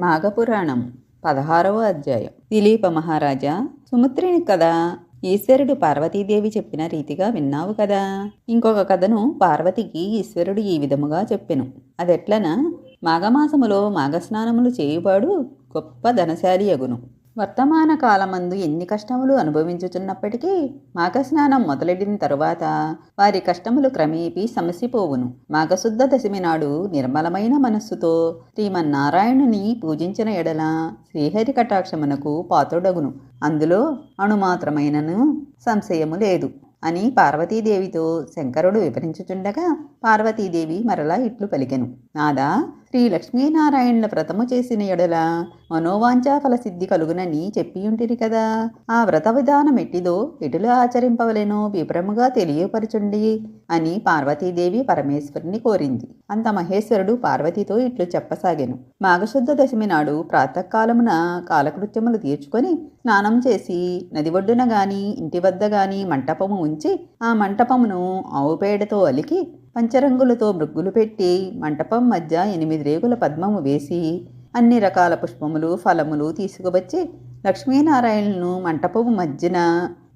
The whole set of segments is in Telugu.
మాఘపురాణం పదహారవ అధ్యాయం. దిలీప మహారాజా సుమిత్రిని కదా? ఈశ్వరుడు పార్వతీదేవి చెప్పిన రీతిగా విన్నావు కదా? ఇంకొక కథను పార్వతికి ఈశ్వరుడు ఈ విధముగా చెప్పెను. అదెట్లన? మాఘమాసములో మాఘస్నానములు చేయువాడు గొప్ప ధనశాలి అగును. వర్తమాన కాలమందు ఎన్ని కష్టములు అనుభవించుచున్నప్పటికీ మాఘస్నానం మొదలెడిన తరువాత వారి కష్టములు క్రమేపీ సమసిపోవును. మాఘశుద్ధ దశమి నాడు నిర్మలమైన మనస్సుతో శ్రీమన్నారాయణుని పూజించిన ఎడల శ్రీహరి కటాక్షమునకు పాతుడగును అందులో అణుమాత్రమైనను సంశయము లేదు. అని పార్వతీదేవితో శంకరుడు వివరించుచుండగా పార్వతీదేవి మరలా ఇట్లు పలికెను. నాదా శ్రీ లక్ష్మీనారాయణుల వ్రతము చేసిన ఎడల మనోవాంఛా ఫలసిద్ధి కలుగునని చెప్పియుంటిరి కదా. ఆ వ్రత విధానం ఎట్టిదో ఎటులు ఆచరింపవలెనో వివరముగా తెలియపరచుండి అని పార్వతీదేవి పరమేశ్వరుని కోరింది. అంత మహేశ్వరుడు పార్వతితో ఇట్లు చెప్పసాగాను. మాఘశుద్ధ దశమి నాడు ప్రాతకాలమున కాలకృత్యములు తీర్చుకొని స్నానం చేసి నది ఒడ్డున గాని ఇంటి వద్ద గాని మంటపము ఉంచి ఆ మంటపమును ఆవుపేడతో అలికి పంచరంగులతో మృగ్గులు పెట్టి మంటపం మధ్య ఎనిమిది రేగుల పద్మము వేసి అన్ని రకాల పుష్పములు ఫలములు తీసుకువచ్చి లక్ష్మీనారాయణను మంటపము మధ్యన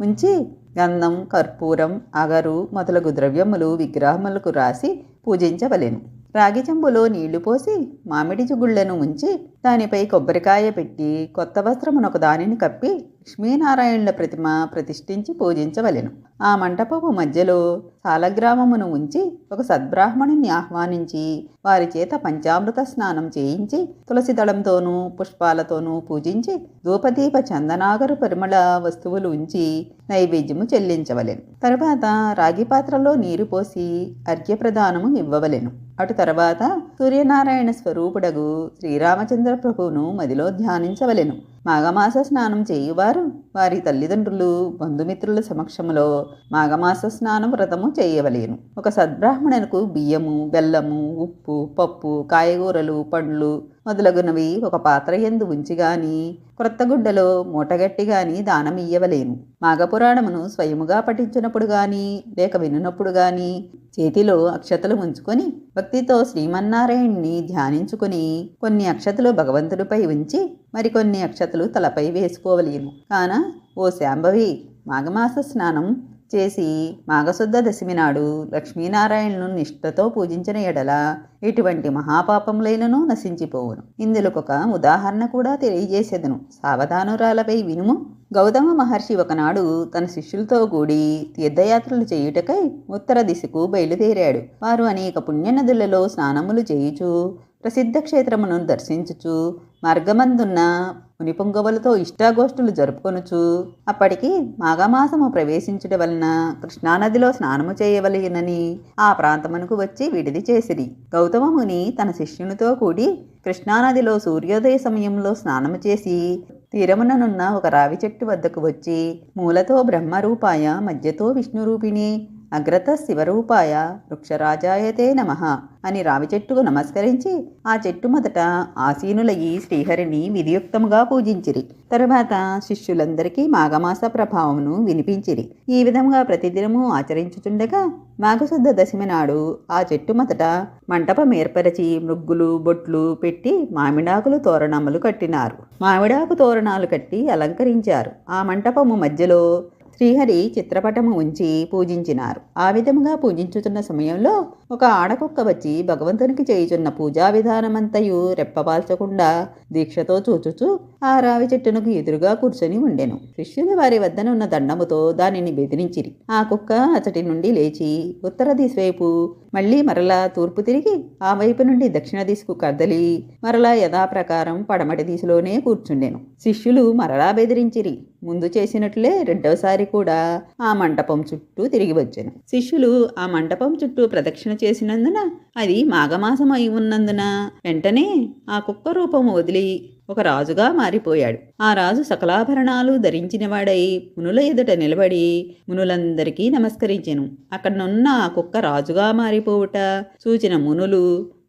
ఉంచి గంధం కర్పూరం అగరు మొదలగు ద్రవ్యములు విగ్రహములకు రాసి పూజించవలెను. రాగి చెంబులో నీళ్ళు పోసి మామిడి జుగుళ్ళను ఉంచి దానిపై కొబ్బరికాయ పెట్టి కొత్త వస్త్రమునొక దానిని కప్పి లక్ష్మీనారాయణుల ప్రతిమ ప్రతిష్ఠించి పూజించవలెను. ఆ మంటపపు మధ్యలో సాలగ్రామమును ఉంచి ఒక సద్బ్రాహ్మణుని ఆహ్వానించి వారి చేత పంచామృత స్నానం చేయించి తులసి దళంతోనూ పుష్పాలతోనూ పూజించి ధూపదీప చందనాగరు పరిమళ వస్తువులు ఉంచి నైవేద్యము చెల్లించవలెను. తరువాత రాగి పాత్రలో నీరు పోసి అర్ఘ్యప్రదానము ఇవ్వవలెను. అటు తర్వాత సూర్యనారాయణ స్వరూపుడగు శ్రీరామచంద్ర ప్రభువును మదిలో ధ్యానించవలెను. మాఘమాస స్నానం చేయువారు వారి తల్లిదండ్రులు బంధుమిత్రుల సమక్షములో మాఘమాస స్నానం వ్రతము చేయవలేను. ఒక సద్బ్రాహ్మణునకు బియ్యము బెల్లము ఉప్పు పప్పు కాయగూరలు పండ్లు మొదలగునవి ఒక పాత్ర ఎందు ఉంచి గాని క్రొత్తగుడ్డలో మూటగట్టి గాని దానం మాఘపురాణమును స్వయముగా పఠించినప్పుడు గాని లేక వినున్నప్పుడు గాని చేతిలో అక్షతలు ఉంచుకొని భక్తితో శ్రీమన్నారాయణ్ణి ధ్యానించుకుని కొన్ని అక్షతలు భగవంతుడిపై ఉంచి మరికొన్ని అక్షతలు తలపై వేసుకోవలేను. కాన ఓ శాంభవి మాఘమాస స్నానం చేసి మాఘశుద్ధ దశమి నాడు లక్ష్మీనారాయణను నిష్ఠతో పూజించిన ఎడల ఎటువంటి మహాపాపములైనను నశించిపోవును. ఇందులోకొక ఉదాహరణ కూడా తెలియజేసేదను. సావధానురాలపై వినుము. గౌతమ మహర్షి ఒకనాడు తన శిష్యులతో కూడి తీర్థయాత్రలు చేయుటకై ఉత్తర దిశకు బయలుదేరాడు. వారు అనేక పుణ్యనదులలో స్నానములు చేయుచు ప్రసిద్ధ క్షేత్రమును దర్శించుచు మార్గమందున్న మునిపొంగవులతో ఇష్టాగోష్ఠులు జరుపుకొనుచు అప్పటికి మాఘమాసము ప్రవేశించుట వలన కృష్ణానదిలో స్నానము చేయవలెనని ఆ ప్రాంతమునకు వచ్చి విడిది చేసిరి. గౌతమముని తన శిష్యునితో కూడి కృష్ణానదిలో సూర్యోదయ సమయంలో స్నానము చేసి తీరముననున్న ఒక రావి చెట్టు వద్దకు వచ్చి మూలతో బ్రహ్మరూపాయ మధ్యతో విష్ణురూపిణి అగ్రత శివరూపాయ వృక్షరాజాయతే నమ అని రావి చెట్టుకు నమస్కరించి ఆ చెట్టు మొదట ఆసీనులయ్యి శ్రీహరిని విధియుక్తముగా పూజించిరి. తరువాత శిష్యులందరికీ మాఘమాస ప్రభావమును వినిపించిరి. ఈ విధంగా ప్రతిదినము ఆచరించుచుండగా మాఘశుద్ధ దశమి నాడు ఆ చెట్టు మొదట మంటపం ఏర్పరచి మృగ్గులు బొట్లు పెట్టి మామిడాకులు తోరణములు కట్టినారు. మామిడాకు తోరణాలు కట్టి అలంకరించారు. ఆ మంటపము మధ్యలో శ్రీహరి చిత్రపటము ఉంచి పూజించినారు. ఆ విధముగా పూజించుతున్న సమయంలో ఒక ఆడకుక్క వచ్చి భగవంతునికి చేయుచున్న పూజా విధానమంతయు రెప్పపాల్చకుండా దీక్షతో చూచుచు ఆ రావి చెట్టునకు ఎదురుగా కూర్చొని ఉండెను. శిష్యులు వారి వద్దనున్న దండముతో దానిని బెదిరించిరి. ఆ కుక్క అతడి నుండి లేచి ఉత్తర దిశ వైపు మళ్ళీ మరలా తూర్పు తిరిగి ఆ వైపు నుండి దక్షిణ దిశకు కదలి మరలా యథాప్రకారం పడమటి దిశలోనే కూర్చుండెను. శిష్యులు మరలా బెదిరించిరి. ముందు చేసినట్లే రెండవసారి కూడా ఆ మంటపం చుట్టూ తిరిగి వచ్చాను. శిష్యులు ఆ మంటపం చుట్టూ ప్రదక్షిణ చేసినందున అది మాఘమాసం అయి ఉన్నందున వెంటనే ఆ కుక్క రూపము వదిలి ఒక రాజుగా మారిపోయాడు. ఆ రాజు సకలాభరణాలు ధరించినవాడై మునుల ఎదుట నిలబడి మునులందరికీ నమస్కరించెను. అక్కడనున్న ఆ కుక్క రాజుగా మారిపోవుట చూచిన మునులు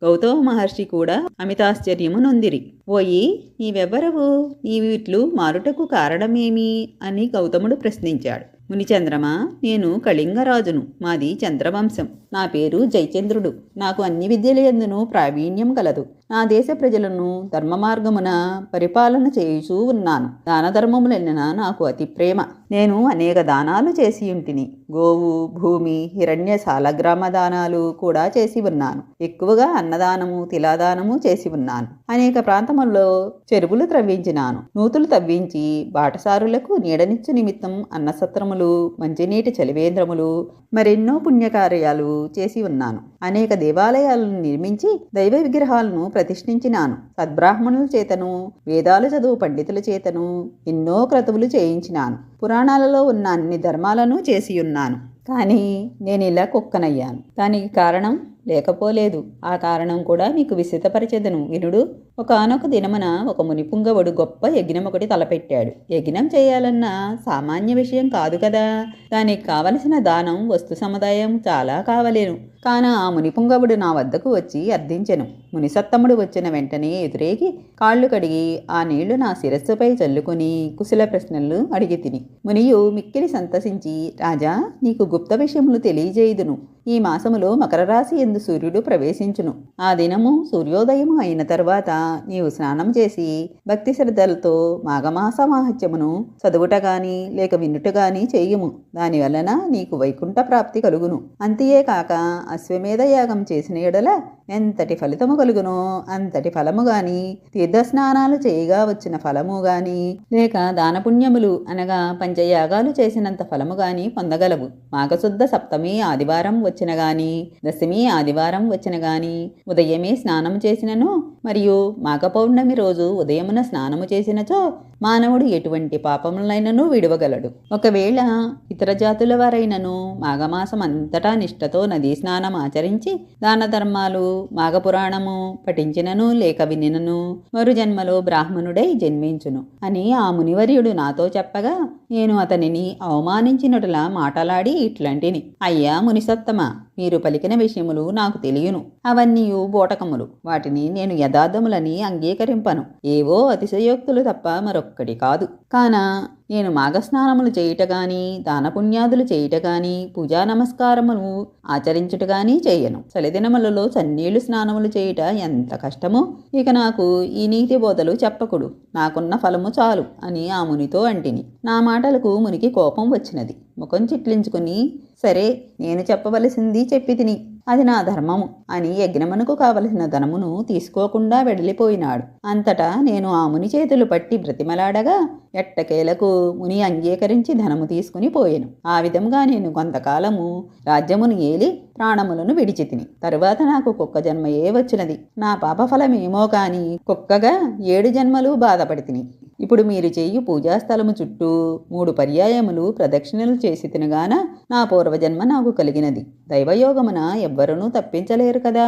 గౌతమ మహర్షి కూడా అమితాశ్చర్యము నొందిరి. ఓయి నీవెవ్వరవు? నీవిట్లు మారుటకు కారణమేమి? అని గౌతముడు ప్రశ్నించాడు. మునిచంద్రమా నేను కళింగరాజును. మాది చంద్రవంశం. నా పేరు జయచంద్రుడు. నాకు అన్ని విద్యలందునూ ప్రావీణ్యం కలదు నా దేశ ప్రజలను ధర్మ మార్గమున పరిపాలన చేయుచూ ఉన్నాను. దాన ధర్మములెన్న నాకు అతి ప్రేమ. నేను అనేక దానాలు చేసి ఉంటిని. గోవు భూమి హిరణ్య సాలగ్రామ దానాలు కూడా చేసి ఉన్నాను. ఎక్కువగా అన్నదానము తిలాదానము చేసి ఉన్నాను. అనేక ప్రాంతముల్లో చెరువులు త్రవ్వించినాను. నూతులు తవ్వించి బాటసారులకు నీడనిచ్చు నిమిత్తం అన్నసత్రములు మంచినీటి చలివేంద్రములు మరెన్నో పుణ్యకార్యాలు చేసి ఉన్నాను. అనేక దేవాలయాలను నిర్మించి దైవ విగ్రహాలను ప్రతిష్ఠించినాను. సద్బ్రాహ్మణుల చేతను వేదాలు చదువు పండితుల చేతను ఎన్నో క్రతువులు చేయించినాను. పురాణాలలో ఉన్న అన్ని ధర్మాలను చేసి ఉన్నాను కానీ నేను ఇలా కుక్కనయ్యాను. దానికి కారణం లేకపోలేదు. ఆ కారణం కూడా మీకు విసితపరిచెదను వినుడు ఒకనొక దినమున ఒక మునిపుంగవుడు గొప్ప యజ్ఞం ఒకటి తలపెట్టాడు. యజ్ఞం చేయాలన్న సామాన్య విషయం కాదు కదా. దానికి కావలసిన దానం వస్తు సముదాయం చాలా కావలేను. కాన ఆ మునిపుంగవుడు నా వద్దకు వచ్చి అర్థించెను. మునిసత్తముడు వచ్చిన వెంటనే ఎదురేగి కాళ్ళు కడిగి ఆ నీళ్ళు నా శిరస్సుపై చల్లుకుని కుశల ప్రశ్నలు అడిగి తిని మునియు మిక్కిలి సంతసించి రాజా నీకు గుప్త విషయములు తెలియజేయుదును. ఈ మాసములో మకర రాశి ఎందు సూర్యుడు ప్రవేశించును. ఆ దినము సూర్యోదయము అయిన తర్వాత నీవు స్నానం చేసి భక్తి శ్రద్ధలతో మాఘమాస మాహత్యమును చదువుట గాని లేక వినుట గాని చేయుము. దానివలన నీకు వైకుంఠ ప్రాప్తి కలుగును. అంతియే కాక అశ్వమేధ యాగం చేసిన ఎడల ఎంతటి ఫలితము కలుగునో? అంతటి ఫలము గాని తీర్థస్నానాలు చేయగా వచ్చిన ఫలము గాని లేక దానపుణ్యములు అనగా పంచయాగాలు చేసినంత ఫలము గాని పొందగలవు. మాఘశుద్ధ సప్తమి ఆదివారం వచ్చిన గాని దశమి ఆదివారం వచ్చిన గాని ఉదయమే స్నానం చేసినను మరియు మాఘ పౌర్ణమి రోజు ఉదయమున స్నానము చేసినచో మానవుడు ఎటువంటి పాపములైనను విడవగలడు. ఒకవేళ ఇతర జాతుల వారైనను మాఘమాసం అంతటా నిష్ఠతో నదీ స్నానం ఆచరించి దాన ధర్మాలు మాఘపురాణము పఠించినను లేక వినినను మరు జన్మలో బ్రాహ్మణుడై జన్మించును. అని ఆ మునివర్యుడు నాతో చెప్పగా నేను అతనిని అవమానించినటులా మాటలాడి ఇట్లాంటిని. అయ్యా మునిసత్తమ మీరు పలికిన విషయములు నాకు తెలియను. అవన్నీ బోటకములు. వాటిని నేను యథార్థములని అంగీకరింపను. ఏవో అతిశయోక్తులు తప్ప మరొక్కటి కాదు. కాన నేను మాఘస్నానములు చేయుట గాని దానపుణ్యాదులు చేయుట గాని పూజా నమస్కారములు ఆచరించుట గాని చేయను. చలిదినములలో చన్నీళ్ళు స్నానములు చేయుట ఎంత కష్టమో! ఇక నాకు ఈ నీతి బోధలు చెప్పకుడు. నాకున్న ఫలము చాలు అని ఆ మునితో అంటిని. నా మాటలకు మునికి కోపం వచ్చినది. ముఖం చిట్లించుకుని సరే నేను చెప్పవలసింది చెప్పి తిని అది నా ధర్మము. అని యజ్ఞమునకు కావలసిన ధనమును తీసుకోకుండా వెళ్ళిపోయినాడు అంతటా నేను ఆ ముని చేతులు పట్టి బ్రతిమలాడగా ఎట్టకేలకు ముని అంగీకరించి ధనము తీసుకుని పోయాను. ఆ విధంగా నేను కొంతకాలము రాజ్యమును ఏలి ప్రాణములను విడిచి తిని తరువాత నాకు కుక్క జన్మయే వచ్చినది. నా పాపఫలమేమో కాని కుక్కగా ఏడు జన్మలు బాధపడి తిని ఇప్పుడు మీరు చెయ్యి పూజాస్థలము చుట్టూ మూడు పర్యాయములు ప్రదక్షిణలు చేసి తినగాన నా పూర్వజన్మ నాకు కలిగినది. దైవయోగమున ఎవ్వరూ తప్పించలేరు కదా.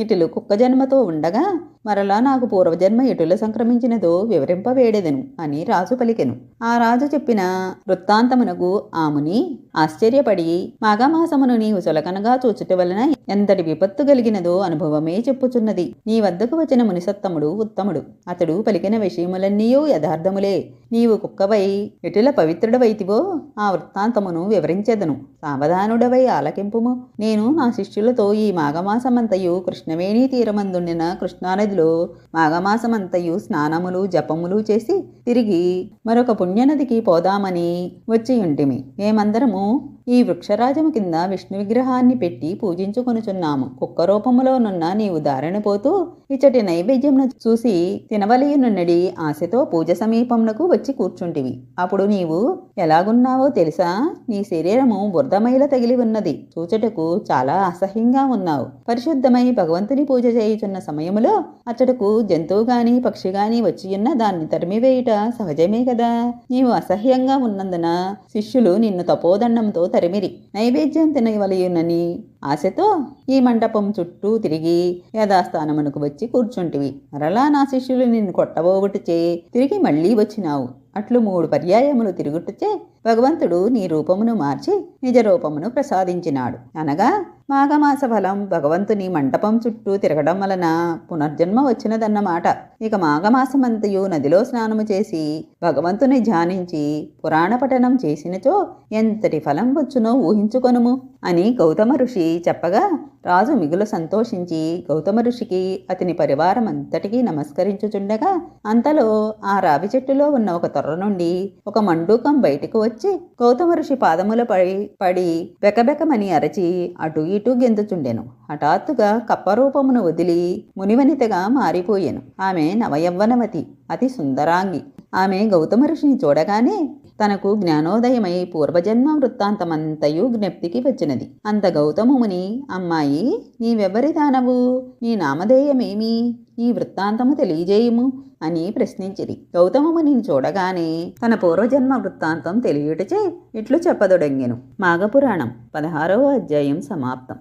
ఇటులు కుక్క జన్మతో ఉండగా మరలా నాకు పూర్వజన్మ ఎటుల సంక్రమించినదో వివరింపవేడెదను అని రాజు పలికెను. ఆ రాజు చెప్పిన వృత్తాంతమునకు ఆముని ఆశ్చర్యపడి మాఘమాసమును నీవు చులకనగా చూచుట వలన ఎంతటి విపత్తు కలిగినదో అనుభవమే చెప్పుచున్నది. నీ వద్దకు వచ్చిన మునిసత్తముడు ఉత్తముడు. అతడు పలికిన విషయములన్నీయూ యథార్థములే. నీవు కుక్కవై ఎటుల పవిత్రుడవైతివో ఆ వృత్తాంతమును వివరించెదను. సావధానుడవై ఆలకింపుము. నేను నా శిష్యులతో ఈ మాఘమాసమంతయు కృష్ణవేణి తీరమందుండిన కృష్ణానది కృష్ణానదిలో మాఘమాసమంతయు స్నానములు జపములు చేసి తిరిగి మరొక పుణ్యనదికి పోదామని వచ్చియుంటిమి. మేమందరము ఈ వృక్షరాజము కింద విష్ణు విగ్రహాన్ని పెట్టి పూజించుకొనుచున్నాము. కుక్క రూపములోనున్న నీవు దారిన పోతూ ఇచ్చటి నైవేద్యమును చూసి తినవలయనున్నడి ఆశతో పూజ సమీపమునకు వచ్చి కూర్చుంటివి. అప్పుడు నీవు ఎలాగున్నావో తెలుసా? నీ శరీరము బురదమైల తగిలి ఉన్నది. చూచుటకు చాలా అసహ్యంగా ఉన్నావు. పరిశుద్ధమై భగవంతుని పూజ చేయుచున్న సమయములో అచ్చటకు జంతువు గాని పక్షి గాని వచ్చియున్న దాన్ని తరిమివేయుట సహజమే కదా నీవు అసహ్యంగా ఉన్నందున శిష్యులు నిన్ను తపోదండంతో తరిమిరి నైవేద్యం తినవలయునని ఆశతో ఈ మండపం చుట్టూ తిరిగి యథాస్థానమునకు వచ్చి కూర్చుంటివి. మరలా నా శిష్యులు నిన్ను కొట్టబోగుటచే తిరిగి మళ్ళీ వచ్చినావు. అట్లు మూడు పర్యాయములు తిరుగుటచే భగవంతుడు నీ రూపమును మార్చి నిజ రూపమును ప్రసాదించినాడు. అనగా మాఘమాస ఫలం భగవంతుని మంటపం చుట్టూ తిరగడం వలన పునర్జన్మ వచ్చినదన్నమాట. ఇక మాఘమాసమంతయు నదిలో స్నానము చేసి భగవంతుని ధ్యానించి పురాణ పఠనం చేసినచో ఎంతటి ఫలం వచ్చునో ఊహించుకొనుము అని గౌతమ ఋషి చెప్పగా రాజు మిగులు సంతోషించి గౌతమ ఋషికి అతని పరివారం అంతటికీ నమస్కరించుచుండగా అంతలో ఆ రావి చెట్టులో ఉన్న ఒక తొర్ర నుండి ఒక మండూకం బయటకు వచ్చి గౌతమ ఋషి పాదముల పడి పడి బెకబెకమని అరచి అటు ఇటు గెంతుచుండెను. హఠాత్తుగా కప్పరూపమును వదిలి మునివనితగా మారిపోయాను. ఆమె నవయవ్వనవతి అతి సుందరాంగి. ఆమె గౌతమ ఋషిని చూడగానే తనకు జ్ఞానోదయమై పూర్వజన్మ వృత్తాంతమంతయు జ్ఞప్తికి వచ్చినది. అంత గౌతముని అమ్మాయి నీవెవ్వరి దానవు నీ నామధేయమేమి? ఈ వృత్తాంతము తెలియజేయము అని ప్రశ్నించిరి. గౌతమముని చూడగానే తన పూర్వజన్మ వృత్తాంతం తెలియుటచే ఇట్లు చెప్పదొడంగెను. మాఘపురాణం పదహారవ అధ్యాయం సమాప్తం.